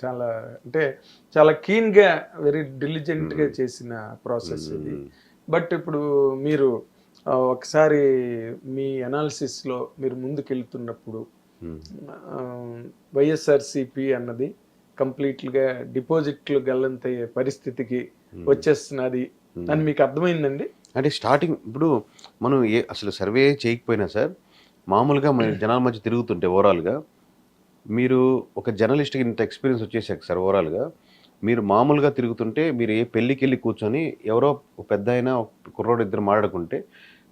చాలా అంటే చాలా keen-గా వెరీ గా చేసిన ప్రాసెస్ ఇది. బట్ ఇప్పుడు మీరు ఒకసారి మీ analysis లో మీరు ముందుకెళ్తున్నప్పుడు వైఎస్ఆర్సిపి అన్నది కంప్లీట్గా డిపాజిట్లు గల్లంతయ్యే పరిస్థితికి వచ్చేస్తున్నది అని మీకు అర్థమైందండి? అంటే స్టార్టింగ్ ఇప్పుడు మనం ఏ అసలు సర్వే చేయకపోయినా సార్ మామూలుగా మన జనాల మధ్య తిరుగుతుంటే ఓవరాల్గా మీరు ఒక జర్నలిస్ట్కి ఇంత ఎక్స్పీరియన్స్ వచ్చేసాక సార్ ఓవరాల్గా మీరు మామూలుగా తిరుగుతుంటే మీరు ఏ పెళ్ళికి వెళ్ళి కూర్చొని ఎవరో పెద్ద అయినా కుర్రోడు ఇద్దరు మాట్లాడుకుంటే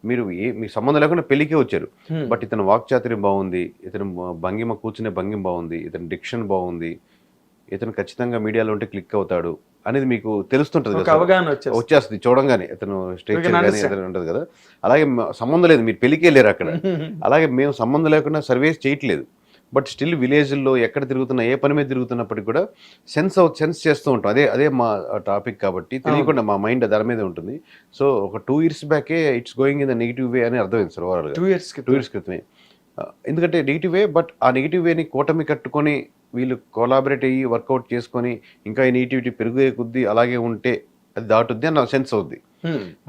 మీరు ఏ మీ సంబంధం లేకుండా పెళ్ళికే వచ్చారు. బట్ ఇతను వాక్చాతుర్యం బాగుంది ఇతను భంగిమ కూర్చునే భంగిమ బాగుంది ఇతని డిక్షన్ బాగుంది ఇతను ఖచ్చితంగా మీడియాలో ఉంటే క్లిక్ అవుతాడు అనేది మీకు తెలుస్తుంటది. అవగాహన వచ్చేస్తుంది. చూడంగానే ఇతను స్టేజ్ కానీ ఉంటుంది కదా. అలాగే సంబంధం లేదు మీరు పెళ్ళికి వెళ్ళారు అక్కడ. అలాగే మేము సంబంధం లేకుండా సర్వేస్ చేయట్లేదు. బట్ స్టిల్ విలేజ్లో ఎక్కడ తిరుగుతున్నా ఏ పని మీద తిరుగుతున్నప్పటికీ కూడా సెన్స్ సెన్స్ చేస్తూ ఉంటాం. అదే అదే మా టాపిక్ కాబట్టి తెలియకుండా మా మైండ్ దాని మీద ఉంటుంది. సో ఒక two years బ్యాకే it's going in the negative way అని అర్థమైంది సార్ ఓవరాల్గా టూ ఇయర్స్ టూ ఇయర్స్ క్రితమే. ఎందుకంటే నెగిటివ్ వే బట్ ఆ నెగిటివ్ వేని కూటమి కట్టుకొని వీళ్ళు కొలాబరేట్ అయ్యి వర్కౌట్ చేసుకొని ఇంకా ఈ నెగిటివిటీ పెరిగే కొద్దీ అలాగే ఉంటే అది దాటుద్ది అని నాకు సెన్స్ అవుద్ది.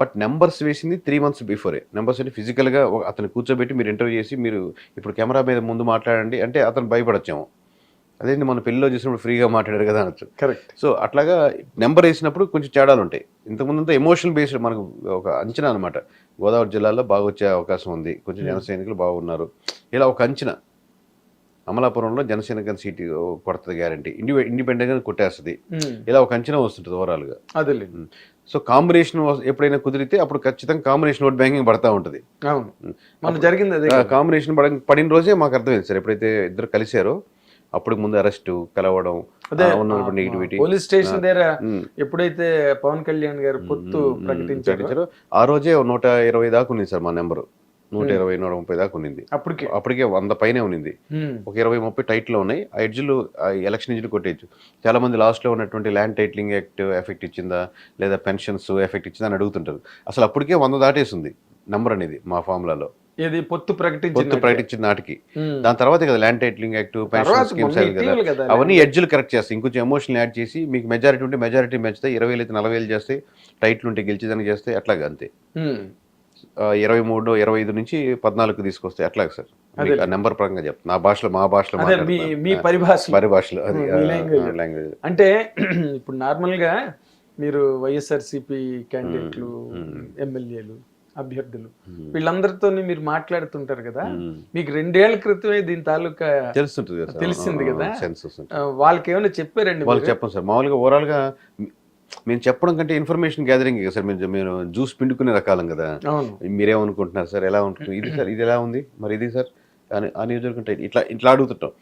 బట్ నెంబర్స్ వేసింది త్రీ మంత్స్ బిఫోరే నెంబర్స్ అంటే ఫిజికల్గా అతను కూర్చోబెట్టి మీరు ఇంటర్వ్యూ చేసి మీరు ఇప్పుడు కెమెరా మీద ముందు మాట్లాడండి అంటే అతను భయపడొచ్చాము. అదే మన పెళ్ళిలో చేసినప్పుడు ఫ్రీగా మాట్లాడారు కదా అనొచ్చు. కరెక్ట్ సో అట్లాగా నెంబర్ వేసినప్పుడు కొంచెం తేడాలు ఉంటాయి. ఇంతకుముందు అంతా ఎమోషనల్ బేస్డ్ మనకు ఒక అంచనా అనమాట గోదావరి జిల్లాలో బాగా వచ్చే అవకాశం ఉంది. కొంచెం జన సైనికులు బాగున్నారు. ఇలా ఒక అంచనా. అమలాపురంలో జనసేన సీటు కొడుతుంది గ్యారంటీ ఇండి ఇండిపెండెంట్గా కొట్టేస్తుంది. ఇలా ఒక అంచనా వస్తుంటుంది ఓవరాల్గా అదేలేండి. సో కాంబినేషన్ ఎప్పుడైనా కుదిరితే అప్పుడు ఖచ్చితంగా కాంబినేషన్ ఓట్ బ్యాంకింగ్ పడతా ఉంటుంది. అవును. మన జరిగింది అదే. కాంబినేషన్ పడ పడిన రోజే మాకు అర్థమైంది సార్. ఎప్పుడైతే ఇద్దరు కలిశారో అప్పుడు ముందు అరెస్ట్ కలవడం నెగిటివిటీ పోలీస్ స్టేషన్ దగ్గర. ఎప్పుడైతే పవన్ కళ్యాణ్ గారు పొత్తు ప్రకటించారు ఆ రోజే నూట ఇరవై దాకా ఉంది సార్ మా నెంబరు. నూట ఇరవై నూట ముప్పై దాకా ఉన్నింది. అప్పటికి. అప్పటికే వంద పైనే ఉన్నింది. ఒక ఇరవై ముప్పై టైట్లో ఉన్నాయి. ఆ ఎడ్జ్లు ఎలక్షన్ ఎడ్జ్లు కొట్టేయచ్చు. చాలా మంది లాస్ట్లో ఉన్నటువంటి ల్యాండ్ టైటిలింగ్ యాక్ట్ ఎఫెక్ట్ ఇచ్చిందా? లేదా పెన్షన్స్ ఎఫెక్ట్ ఇచ్చిందా అని అడుగుతుంటారు. అసలు అప్పటికే వంద దాటేసింది నంబర్ అనేది మా ఫార్ములాలో ఏది? పొత్తు పొత్తు ప్రకటించిన నాటికి. దాని తర్వాత కదా land titling act pension schemes కదా. అవన్నీ ఎడ్జ్లు కరెక్ట్ చేస్తాయి. ఇంకొంచెం ఎమోషనల్ యాడ్ చేసి మీకు మెజారిటీ ఉంటే మెజారిటీ పెంచుతాయి ఇరవై అయితే నలభై వేలు చేస్తాయి టైట్లు ఉంటే గెలిచేదానికి చేస్తాయి అట్లాగే అంతే. ఇరవై మూడు ఇరవై ఐదు నుంచి పద్నాలుగు తీసుకొస్తాయి. అట్లాగే సార్. ఆ నెంబర్ పరంగా చెప్తాను నా భాషలో మా భాషలో మీ పరిభాష. పరిభాషలో అది. లాంగ్వేజ్ అంటే ఇప్పుడు నార్మల్గా మీరు వైఎస్ఆర్సిపి క్యాండిడేట్లు ఎమ్మెల్యేలు అభ్యర్థులు వీళ్ళందరితో మీరు మాట్లాడుతుంటారు కదా మీకు రెండేళ్ళ క్రితమే దీని తాలూకా తెలుస్తుంటుంది. తెలిసింది కదా? వాళ్ళకి ఏమైనా చెప్పారండి వాళ్ళకి చెప్పండి సార్. మామూలుగా ఓవరాల్గా మేము చెప్పడం కంటే ఇన్ఫర్మేషన్ గ్యాదరింగ్ కదా సార్. మీరు మీరు జ్యూస్ పిండుకునే రకాలం కదా. మీరేమనుకుంటున్నారు సార్? ఎలా ఉంటుంది? ఇది సార్ ఇది ఎలా ఉంది? మరి ఇది సార్? అని ఆ నియోజకవర్గం ఇట్లా ఇట్లా అడుగుతుంటాం.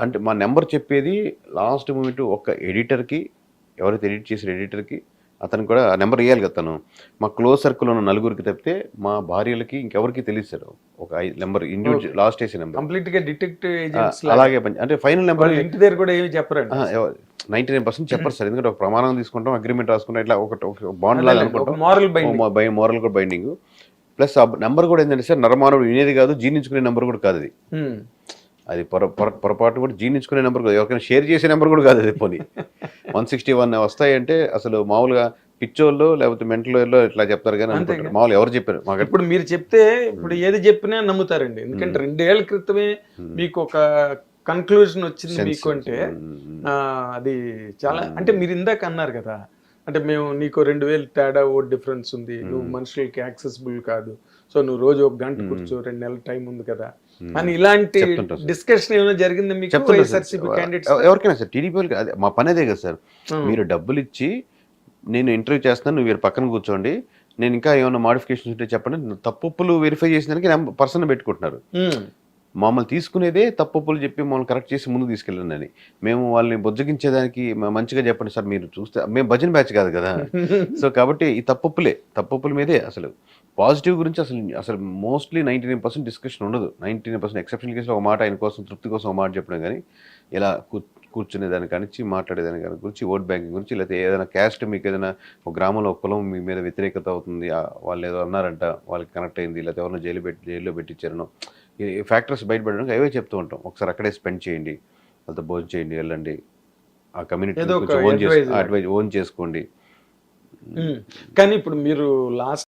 అంటే మా నెంబర్ చెప్పేది లాస్ట్ మూమెంట్ ఒక ఎడిటర్కి ఎవరైతే ఎడిట్ చేసిన ఎడిటర్కి అతను కూడా ఆ నెంబర్ ఇవ్వాలి కదా తను. మా క్లోజ్ సర్కిల్ ఉన్న నలుగురికి తప్పితే మా భార్యలకి ఇంకెవరికి తెలియదు సార్. ఒక నెంబర్ ఇండివిజువల్ లాస్ట్ వేసే నెంబర్. కంప్లీట్గా డిటెక్టివ్ ఏజెంట్స్ అలాగే అంటే ఫైనల్ నెంబర్ ఇంటి దగ్గర కూడా ఏమి చెప్పరండి. నైన్టీ నైన్ పర్సెంట్ చెప్పరు సార్. ఎందుకంటే ఒక ప్రమాణం తీసుకుంటాం అగ్రిమెంట్ రాసుకుంటాం ఇట్లా ఒక బాండ్ లాగా అనుకుంటాం. మారల్ బైండింగ్ మోరల్ కూడా బైండింగ్ ప్లస్ ఆ నెంబర్ కూడా ఏంటంటే సార్ నరమానవుడు వినేది కాదు జీర్ణించుకునే నెంబర్ కూడా కాదు అది. అది పొర పొర- పొరపాటు కూడా జీర్ణించుకునే నెంబర్ కూడా ఎవరికైనా షేర్ చేసే నెంబర్ కూడా కాదు అది పోనీ. వన్ సిక్స్టీ వన్ వస్తాయంటే అసలు మామూలుగా పిచ్చోళ్ళు లేకపోతే మెంటల్ ఇట్లా చెప్తారు కానీ అనుకుంటారు. మామూలు ఎవరు చెప్పారు? మాకు ఇప్పుడు మీరు చెప్తే ఇప్పుడు ఏది చెప్పినా నమ్ముతారండి. ఎందుకంటే రెండేళ్ళ క్రితమే మీకు ఒక కన్క్లూజన్ వచ్చింది మీకు అంటే అది చాలా అంటే మీరు ఇందాక అన్నారు కదా అంటే మేము నీకు రెండు వేలు తేడా ఓ డిఫరెన్స్ ఉంది. నువ్వు మనుషులకి యాక్సెసిబుల్ కాదు. సో నువ్వు రోజు ఒక గంట కూర్చో రెండు నెలల టైం ఉంది కదా. అని ఇలాంటి డిస్కషన్ ఏమైనా జరిగింది మీకు? ఎవరికైనా సార్ టీడీపీ మా పని అదే కదా సార్. మీరు డబ్బులు ఇచ్చి నేను ఇంటర్వ్యూ చేస్తాను నువ్వు వీరు పక్కన కూర్చోండి. నేను ఇంకా ఏమైనా మాడిఫికేషన్స్ ఉంటే చెప్పండి. తప్పులు వెరిఫై చేసిన దానికి పర్సన్ పెట్టుకుంటున్నారు. మమ్మల్ని తీసుకునేదే తప్పులు చెప్పి మమ్మల్ని కరెక్ట్ చేసి ముందుకు తీసుకెళ్ళండి మేము వాళ్ళని బుజ్జగించేదానికి మంచిగా చెప్పండి సార్ మీరు చూస్తే మేము భజన బ్యాచ్ కాదు కదా. సో కాబట్టి ఈ తప్పులే తప్పుల మీదే అసలు. పాజిటివ్ గురించి అసలు అసలు mostly ninety nine percent discussion ఉండదు. నైంటీ నైన్ పర్సెంట్ ఎక్సెప్షన్ కేసులో ఒక మాట ఆయన కోసం తృప్తి కోసం ఒక మాట చెప్పడం కానీ ఇలా కూ కూర్చునే దాని కానిచ్చి మాట్లాడేదాని కాని గురించి ఓట్ బ్యాంకింగ్ గురించి లేకపోతే ఏదైనా క్యాస్ట్ మీకు ఏదైనా ఒక గ్రామంలో ఒక కులం మీ మీద వ్యతిరేకత అవుతుంది వాళ్ళు ఏదో అన్నారంట వాళ్ళకి కనెక్ట్ అయింది లేకపోతే ఎవరినో జైలు పెట్టి జైల్లో పెట్టించారనో ఈ ఫ్యాక్టర్స్ బయటపడడానికి అవే చెప్తూ ఉంటాం ఒకసారి అక్కడే స్పెండ్ చేయండి వాళ్ళతో భోజనం చేయండి వెళ్ళండి ఆ కమ్యూనిటీ ఓన్ లాగా. అడ్వైజ్ ఓన్ చేసుకోండి. కానీ ఇప్పుడు మీరు లాస్ట్